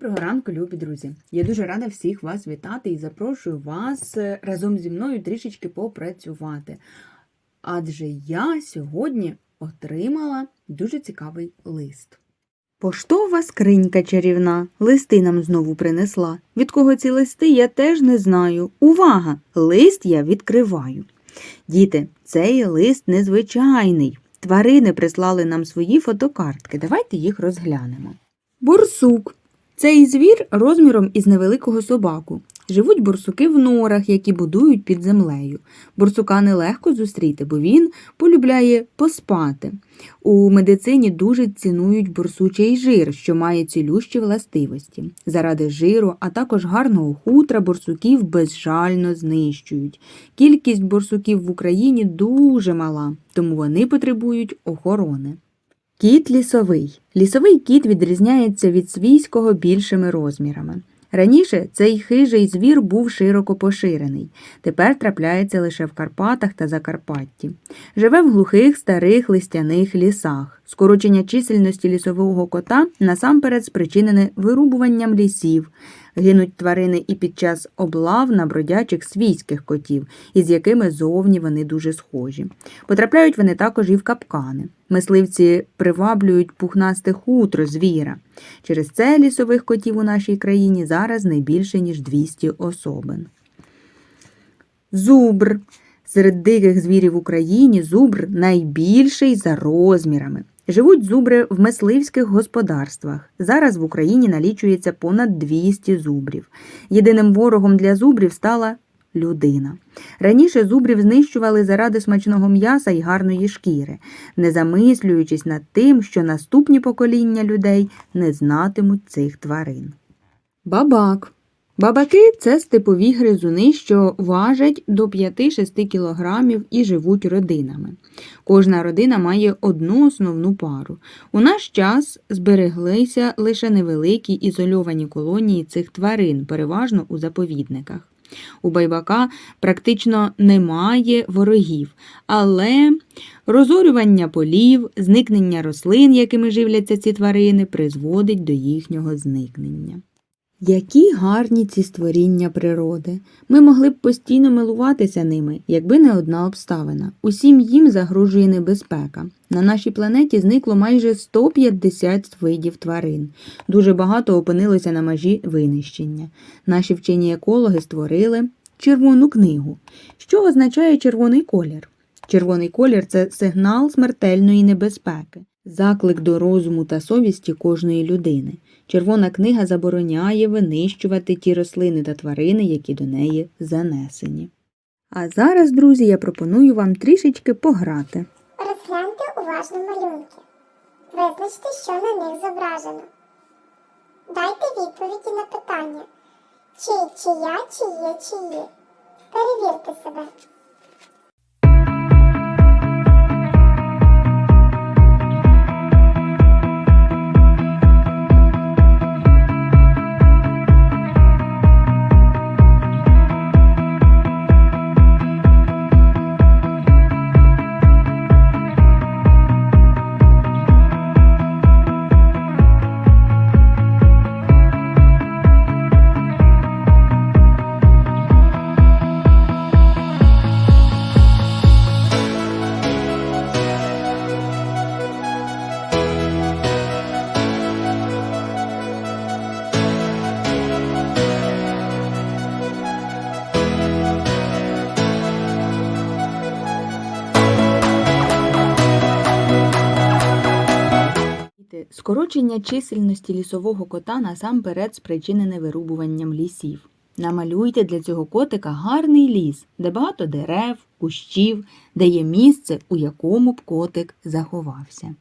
Доброго ранку, любі друзі! Я дуже рада всіх вас вітати і запрошую вас е, разом зі мною трішечки попрацювати. Адже я сьогодні отримала дуже цікавий лист. Поштова скринька чарівна, листи нам знову принесла. Від кого ці листи я теж не знаю. Увага! Лист я відкриваю. Діти, цей лист незвичайний. Тварини прислали нам свої фотокартки. Давайте їх розглянемо. Борсук. Цей звір розміром із невеликого собаку. Живуть борсуки в норах, які будують під землею. Борсука нелегко зустріти, бо він полюбляє поспати. У медицині дуже цінують борсучий жир, що має цілющі властивості. Заради жиру, а також гарного хутра борсуків безжально знищують. Кількість борсуків в Україні дуже мала, тому вони потребують охорони. Кіт лісовий. Лісовий кіт відрізняється від свійського більшими розмірами. Раніше цей хижий звір був широко поширений, тепер трапляється лише в Карпатах та Закарпатті. Живе в глухих старих листяних лісах. Скорочення чисельності лісового кота насамперед спричинене вирубуванням лісів. Гинуть тварини і під час облав на бродячих свійських котів, із якими зовні вони дуже схожі. Потрапляють вони також і в капкани. Мисливці приваблюють пухнасте хутро звіра. Через це лісових котів у нашій країні зараз не більше, ніж 200 особин. Зубр. Серед диких звірів в Україні зубр найбільший за розмірами. Живуть зубри в мисливських господарствах. Зараз в Україні налічується понад 200 зубрів. Єдиним ворогом для зубрів стала людина. Раніше зубрів знищували заради смачного м'яса і гарної шкіри, не замислюючись над тим, що наступні покоління людей не знатимуть цих тварин. Бабак. Бабаки це степові гризуни, що важать до 5-6 кілограмів і живуть родинами. Кожна родина має одну основну пару. У наш час збереглися лише невеликі ізольовані колонії цих тварин, переважно у заповідниках. У байбака практично немає ворогів, але розорювання полів, зникнення рослин, якими живляться ці тварини, призводить до їхнього зникнення. Які гарні ці створіння природи. Ми могли б постійно милуватися ними, якби не одна обставина. Усім їм загрожує небезпека. На нашій планеті зникло майже 150 видів тварин. Дуже багато опинилося на межі винищення. Наші вчені екологи створили червону книгу. Що означає червоний колір? Червоний колір це сигнал смертельної небезпеки, заклик до розуму та совісті кожної людини. Червона книга забороняє винищувати ті рослини та тварини, які до неї занесені. А зараз, друзі, я пропоную вам трішечки пограти. Розгляньте уважно малюнки. Визначте, що на них зображено. Дайте відповіді на питання. Чи, чия, чи є, чи є. Перевірте себе. Скорочення чисельності лісового кота насамперед спричинене вирубуванням лісів. Намалюйте для цього котика гарний ліс, де багато дерев, кущів, де є місце, у якому б котик заховався.